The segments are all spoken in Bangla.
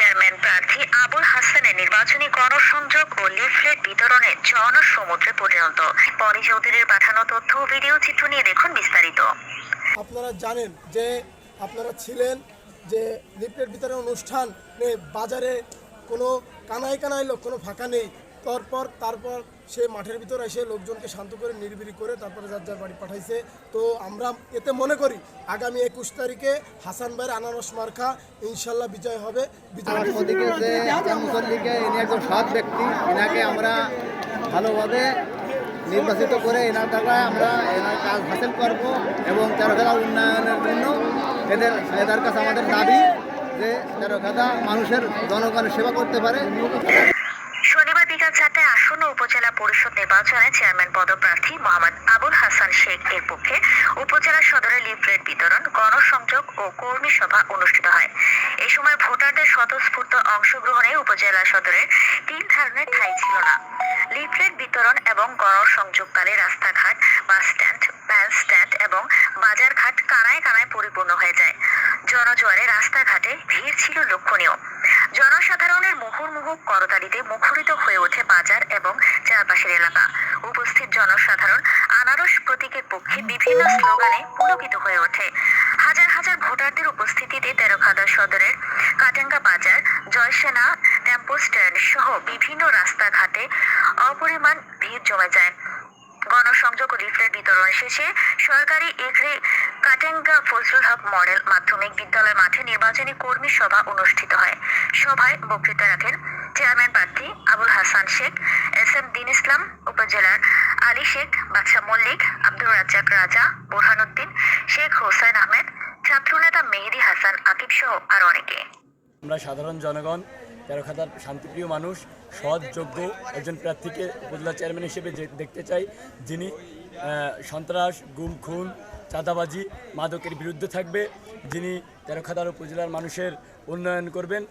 চেয়ারম্যান প্রার্থী আবুল হাসানের নির্বাচনী গণসংযোগ ও লিফলেট বিতরণে জনসমুদ্রে পর্যন্ত পলি চৌধুরীর পাঠানো তথ্য ও ভিডিও চিত্র নিয়ে দেখুন বিস্তারিত। আপনারা জানেন যে আপনারা ছিলেন যে লিফলেট বিতরণ অনুষ্ঠানে বাজারে কোনো কানায় কানায় লোক, কোনো ফাঁকা নেই। তারপর তারপর সে মাঠের ভিতর এসে লোকজনকে শান্ত করে নির্বিড়ি করে তারপরে যার যার বাড়ি পাঠাইছে। তো আমরা এতে মনে করি, আগামী একুশ তারিখে হাসান ভাইয়ের আনারস মার্খা ইনশাল্লাহ বিজয় হবে। এনাকে আমরা ভালোভাবে নির্বাচিত করে এনার দ্বারা আমরা এনার কাজ হাসিল করব এবং তেরোখাদা উন্নয়নের জন্য এদের এদের কাছে আমাদের দাবি যে তেরোখাদা মানুষের জনগণের সেবা করতে পারে। বিকাল আসন্ন উপজেলা পরিষদ নির্বাচনে চেয়ারম্যান পদপ্রার্থী মোহাম্মদ আবুল হাসান শেখ এর পক্ষে উপজেলা সদরে লিফলেট বিতরণ, গণসংযোগ ও কর্মী সভা অনুষ্ঠিত হয়। এ সময় ভোটারদের স্বতঃস্ফূর্ত অংশগ্রহণে উপজেলা সদরের তিন ধরনের ঠাঁই ছিল না। লিফলেট বিতরণ এবং গণসংযোগকালে রাস্তাঘাট, বাস স্ট্যান্ড ভ্যান স্ট্যান্ড এবং বাজারঘাট কানায় কানায় পরিপূর্ণ হয়ে যায়। জনজোয়ারে রাস্তাঘাটে ভিড় ছিল লক্ষণীয়। জনসাধারণের মুহুর্মুহু করতালিতে মুখরিত হয়ে ওঠে বাজার এবং চারপাশের এলাকা। উপস্থিত জনসাধারণ আনারস প্রতীকের পক্ষে বিভিন্ন স্লোগানে পুলকিত হয়ে ওঠে। হাজার হাজার ভোটারদের উপস্থিতিতে তেরোখাদা সদরের কাটেঙ্গা বাজার, জয়সেনা টেম্পো স্ট্যান্ড সহ বিভিন্ন রাস্তাঘাটে অপরিমাণ ভিড় জমে যায়। গণসংযোগ ও লিফলেট বিতরণ শেষে সরকারি এগ্রি কাটেঙ্গা ফজলুল হক মডেল মাধ্যমিক বিদ্যালয় মাঠে নির্বাচনী কর্মী সভা অনুষ্ঠিত হয়। সভায় বক্তৃতা রাখেন চেয়ারম্যান প্রার্থী আবুল হাসান শেখ, এস এম দিন ইসলাম উপজেলার আলী শেখ বাদশা মল্লিক, আব্দুর রাজ্জাক রাজা, বোরহানুদ্দিন শেখ হোসেন আহমেদ, ছাত্রনেতা মেহেদি হাসান, আকিব সহ আর অনেকে। আমরা সাধারণ জনগণ তেরোখাদার শান্তিপ্রিয় মানুষ, সৎ, যোগ্য একজন প্রার্থীকে উপজেলা চেয়ারম্যান হিসেবে দেখতে চাই, যিনি সন্ত্রাস, গুম, খুন চাঁদাবাজি মাদকের বিরুদ্ধে থাকবে, যিনি তেরোখাদার উপজেলার মানুষের উন্নয়ন করবেন।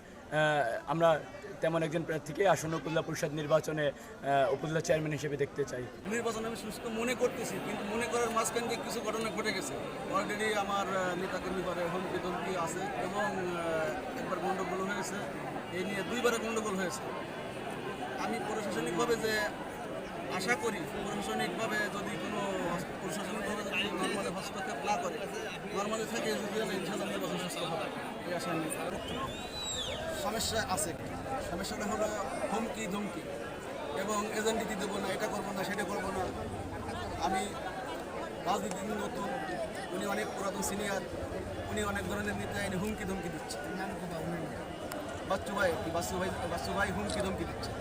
আমরা তেমন একজন প্রার্থীকে আসন্ন উপজেলা পরিষদ নির্বাচনে উপজেলা চেয়ারম্যান হিসেবে দেখতে চাই। নির্বাচন আমি সুস্থ মনে করতেছি, কিন্তু মনে করার মাঝখান দিয়ে কিছু ঘটনা ঘটে গেছে। অলরেডি আমার নেতাকর্মী করে হুমকি ধমকি আছে এবং একবার গণ্ডগোল হয়েছে। এই নিয়ে দুইবারে গণ্ডগোল হয়েছে। আমি প্রশাসনিকভাবে যে আশা করি প্রশাসনিকভাবে যদি কোনো যদি নর্মালি হস্তক্ষেপ না করে নর্মালি থেকে যদি ইনশাল্লাহ নির্বাচন সুস্থ হবে। এই আশা সমস্যা আছে। সমস্যাটা হলো হুমকি, ধমকি। এবং এজেন্টি দেবো না, এটা করব না, সেটা করব না। আমি রাজনীতি নতুন, উনি অনেক পুরাতন সিনিয়র, উনি অনেক ধরনের নেতা, এনে হুমকি ধমকি দিচ্ছে। বাচ্চু ভাই বাচ্চু ভাই বাচ্চু ভাই হুমকি ধমকি দিচ্ছে।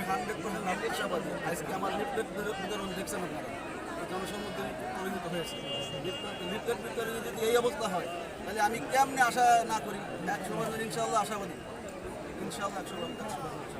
আমি হান্ড্রেড পার্সেন্ট আশাবাদী আজকে আমার লিফলেট বিতরণ দেখছেন আপনারা। এই মধ্যে পরিণত হয়েছে। লিফলেট বিতরণে যদি এই অবস্থা হয়, তাহলে আমি কেমনে আশা না করি? একশো পার্সেন্ট ইনশাল্লাহ আশাবাদী। ইনশাল্লাহ একশো পার্সেন্ট